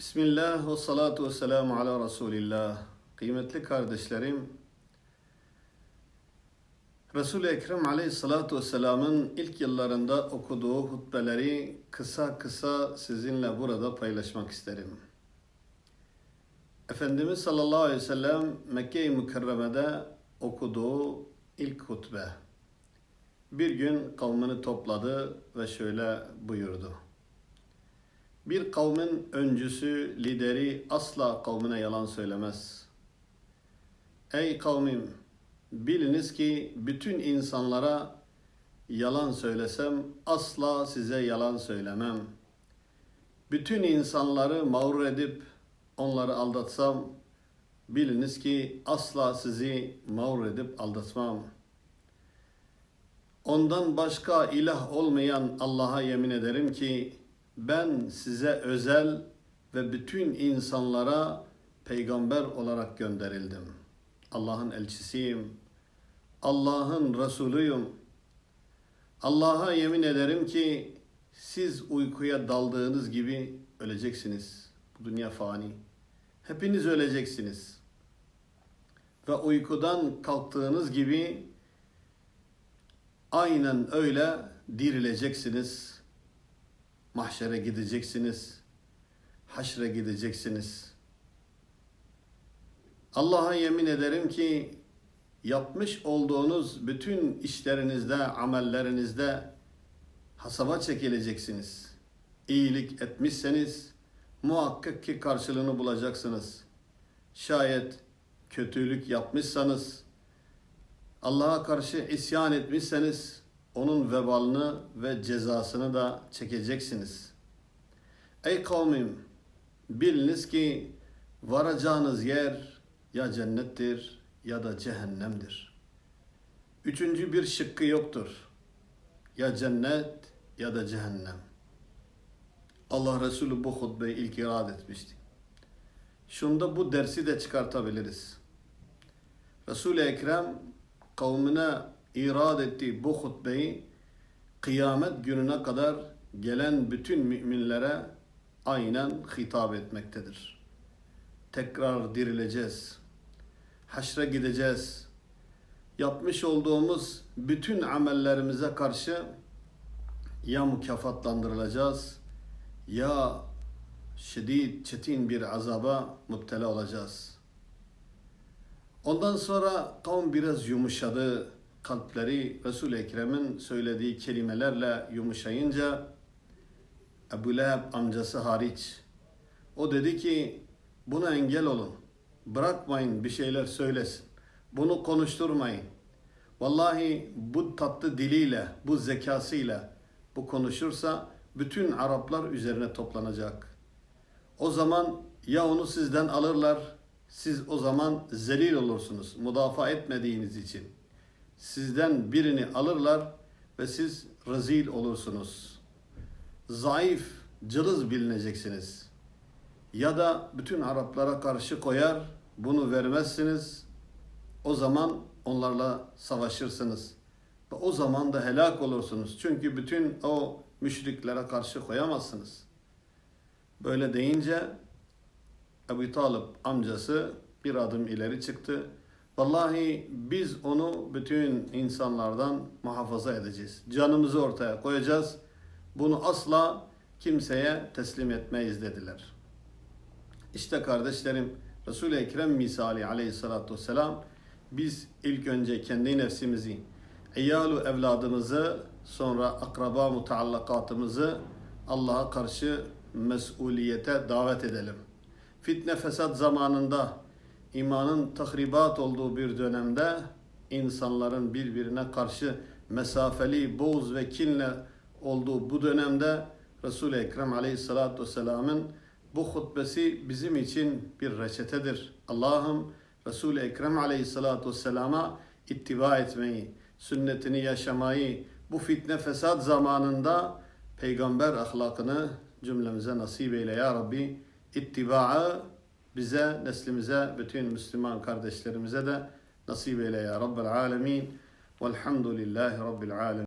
Bismillah ve salatu ve selamu ala Resulillah. Kıymetli kardeşlerim, Resul-i Ekrem aleyhissalatu vesselamın ilk yıllarında okuduğu hutbeleri kısa kısa sizinle burada paylaşmak isterim. Efendimiz sallallahu aleyhi ve sellem Mekke-i Mükerreme'de okuduğu ilk hutbe. Bir gün kavmini topladı ve şöyle buyurdu. Bir kavmin öncüsü, lideri asla kavmine yalan söylemez. Ey kavmim, biliniz ki bütün insanlara yalan söylesem asla size yalan söylemem. Bütün insanları mağrur edip onları aldatsam biliniz ki asla sizi mağrur edip aldatmam. Ondan başka ilah olmayan Allah'a yemin ederim ki ben size özel ve bütün insanlara peygamber olarak gönderildim. Allah'ın elçisiyim. Allah'ın Resulüyüm. Allah'a yemin ederim ki siz uykuya daldığınız gibi öleceksiniz. Bu dünya fani. Hepiniz öleceksiniz. Ve uykudan kalktığınız gibi aynen öyle dirileceksiniz. Mahşere gideceksiniz. Haşre gideceksiniz. Allah'a yemin ederim ki yapmış olduğunuz bütün işlerinizde, amellerinizde hasaba çekileceksiniz. İyilik etmişseniz muhakkak ki karşılığını bulacaksınız. Şayet kötülük yapmışsanız, Allah'a karşı isyan etmişseniz onun vebalını ve cezasını da çekeceksiniz. Ey kavmim, biliniz ki varacağınız yer ya cennettir ya da cehennemdir. Üçüncü bir şıkkı yoktur. Ya cennet ya da cehennem. Allah Resulü bu hutbeyi ilk irad etmişti. Şunda bu dersi de çıkartabiliriz. Resul-i Ekrem kavmine irad ettiği bu hutbeyi kıyamet gününe kadar gelen bütün müminlere aynen hitap etmektedir. Tekrar dirileceğiz. Haşre gideceğiz. Yapmış olduğumuz bütün amellerimize karşı ya mükafatlandırılacağız ya şiddet, çetin bir azaba müptela olacağız. Ondan sonra kavm biraz yumuşadı. Kalpleri Resul-i Ekrem'in söylediği kelimelerle yumuşayınca Ebu Leheb amcası hariç o dedi ki buna engel olun. Bırakmayın bir şeyler söylesin. Bunu konuşturmayın. Vallahi bu tatlı diliyle, bu zekasıyla bu konuşursa bütün Araplar üzerine toplanacak. O zaman ya onu sizden alırlar, siz o zaman zelil olursunuz müdafaa etmediğiniz için. Sizden birini alırlar ve siz rezil olursunuz. Zayıf, cılız bilineceksiniz. Ya da bütün Araplara karşı koyar, bunu vermezsiniz. O zaman onlarla savaşırsınız. Ve o zaman da helak olursunuz. Çünkü bütün o müşriklere karşı koyamazsınız. Böyle deyince Ebu Talip amcası bir adım ileri çıktı. Vallahi biz onu bütün insanlardan muhafaza edeceğiz. Canımızı ortaya koyacağız. Bunu asla kimseye teslim etmeyiz dediler. İşte kardeşlerim Resul-i Ekrem misali aleyhissalatu vesselam biz ilk önce kendi nefsimizi, eyalu evladımızı, sonra akraba mutaallakatımızı Allah'a karşı mesuliyete davet edelim. Fitne fesat zamanında imanın tahribat olduğu bir dönemde insanların birbirine karşı mesafeli, boğuz ve kinle olduğu bu dönemde Resul-i Ekrem aleyhissalatu vesselamın bu hutbesi bizim için bir reçetedir. Allah'ım Resul-i Ekrem aleyhissalatu vesselama ittiba etmeyi, sünnetini yaşamayı, bu fitne fesat zamanında peygamber ahlakını cümlemize nasip eyle ya Rabbi. İttibaı bize, neslimize, bütün Müslüman kardeşlerimize de nasip eyle ya Rabbel alemin. Velhamdülillahi Rabbil alemin.